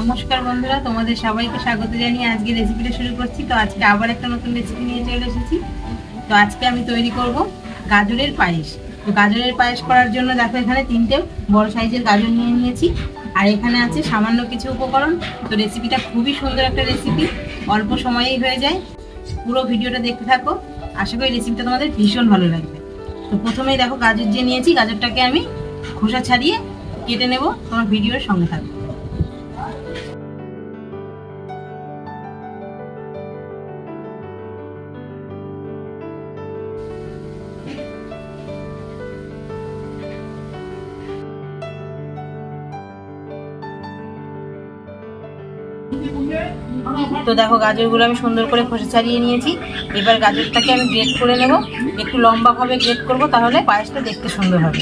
নমস্কার বন্ধুরা, তোমাদের সবাইকে স্বাগত জানিয়ে আজকে রেসিপিটা শুরু করছি। তো আজকে আবার একটা নতুন রেসিপি নিয়ে চলে এসেছি। তো আজকে আমি তৈরি করব গাজরের পায়েস। তো গাজরের পায়েস করার জন্য দেখো এখানে তিনটে বড় সাইজের গাজর নিয়ে নিয়েছি। আর এখানে আছে সামান্য কিছু উপকরণ। তো রেসিপিটা খুবই সুন্দর একটা রেসিপি অল্প সময়েই হয়ে যায়। পুরো ভিডিওটা দেখতে থাকো। আশা করি রেসিপিটা তোমাদের ভীষণ ভালো লাগবে। তো প্রথমেই দেখো গাজর যে নিয়েছি, গাজরটাকে আমি খোসা ছাড়িয়ে কেটে নেব। তোমার ভিডিওর সঙ্গে থাকবে তো দেখো গাজরগুলো আমি সুন্দর করে খসে ছাড়িয়ে নিয়েছি। এবার গাজরটাকে আমি গ্রেট করে নেব। একটু লম্বাভাবে গ্রেট করব, তাহলে পায়েসটা দেখতে সুন্দর হবে।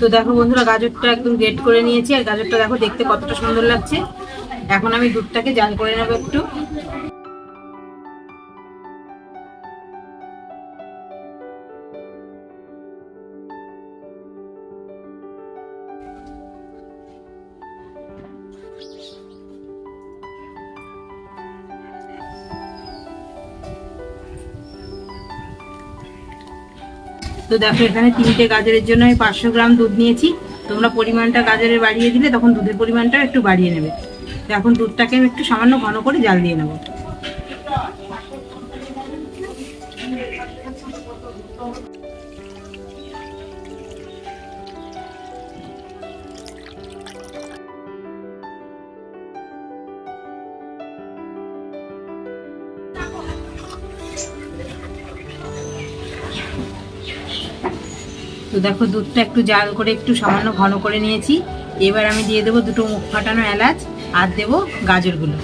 তো দেখো বন্ধুরা, গাজরটা একদম গ্রেট করে নিয়েছি, আর গাজরটা দেখো দেখতে কতটা সুন্দর লাগছে। এখন আমি দুধটাকে জাল করে নেব একটু। তো দেখো, এখানে তিনটে গাজরের জন্য আমি পাঁচশো গ্রাম দুধ নিয়েছি। তোমরা পরিমাণটা গাজরের বাড়িয়ে দিলে, তখন দুধের পরিমাণটা একটু বাড়িয়ে নেবে। তো এখন দুধটাকে আমি একটু সামান্য ঘন করে জাল দিয়ে নেব। তো দেখো দুধটা একটু জাল করে একটু সামান্য ঘন করে নিয়েছি। এবার আমি দিয়ে দেবো দুটো মুখ ফাটানো এলাচ আর দেবো গাজরগুলো।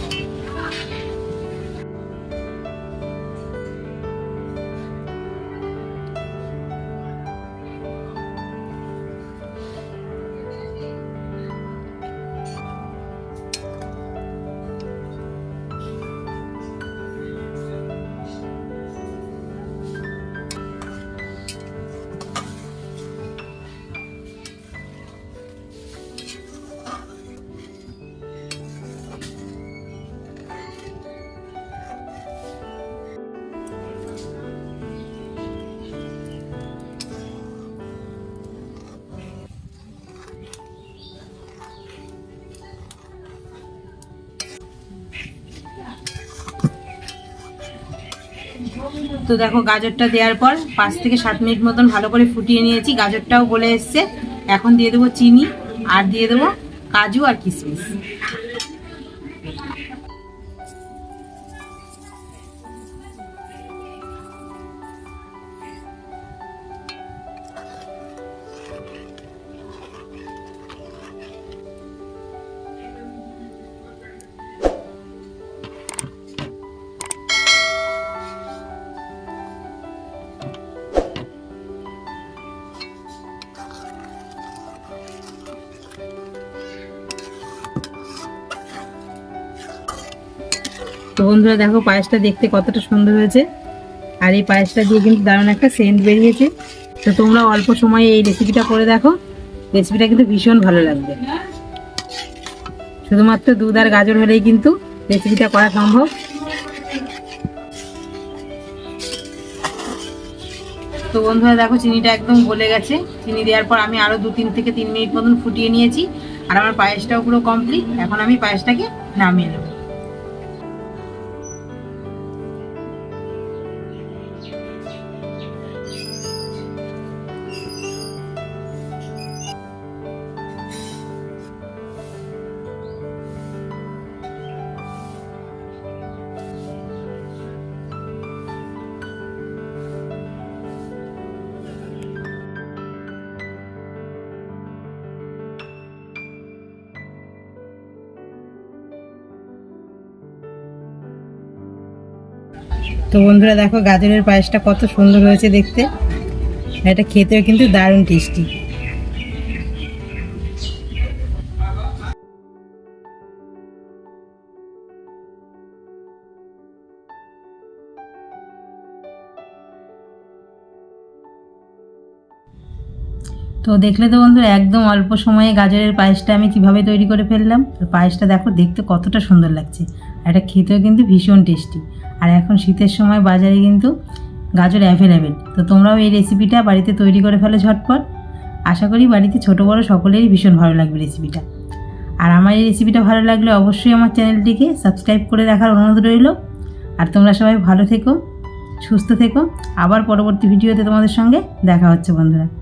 তো দেখো গাজরটা দেওয়ার পর পাঁচ থেকে সাত মিনিট মতন ভালো করে ফুটিয়ে নিয়েছি। গাজরটাও গলে এসছে। এখন দিয়ে দেবো চিনি আর দিয়ে দেবো কাজু আর কিশমিশ তো বন্ধুরা দেখো পায়েসটা দেখতে কতটা সুন্দর হয়েছে। আর এই পায়েসটা দিয়ে কিন্তু দারুণ একটা সেন্ট বেরিয়েছে। তো তোমরা অল্প সময়ে এই রেসিপিটা করে দেখো। রেসিপিটা কিন্তু ভীষণ ভালো লাগবে। শুধুমাত্র দুধ আর গাজর হলেই কিন্তু রেসিপিটা করা সম্ভব। তো বন্ধুরা দেখো চিনিটা একদম গলে গেছে। চিনি দেওয়ার পর আমি আরও দু তিন থেকে তিন মিনিট মতন ফুটিয়ে নিয়েছি। আর আমার পায়েসটাও পুরো কমপ্লিট এখন আমি পায়েসটাকে নামিয়ে নেব। তো বন্ধুরা দেখো গাজরের পায়েসটা কত সুন্দর হয়েছে দেখতে। এটা খেতেও কিন্তু দারুণ টেস্টি তো দেখলে তো বন্ধুরা একদম অল্প সময়ে গাজরের পায়েসটা আমি কীভাবে তৈরি করে ফেললাম। আর পায়েসটা দেখো দেখতে কতটা সুন্দর লাগছে। এটা খেতেও কিন্তু ভীষণ টেস্টি আর এখন শীতের সময় বাজারে কিন্তু গাজর অ্যাভেলেবেল তো তোমরাও এই রেসিপিটা বাড়িতে তৈরি করে ফেলো ঝটপট। আশা করি বাড়িতে ছোটো বড়ো সকলেরই ভীষণ ভালো লাগবে রেসিপিটা আর আমার এই রেসিপিটা ভালো লাগলে অবশ্যই আমার চ্যানেলটিকে সাবস্ক্রাইব করে রাখার অনুরোধ রইল। আর তোমরা সবাই ভালো থেকো, সুস্থ থেকো। আবার পরবর্তী ভিডিওতে তোমাদের সঙ্গে দেখা হচ্ছে, বন্ধুরা।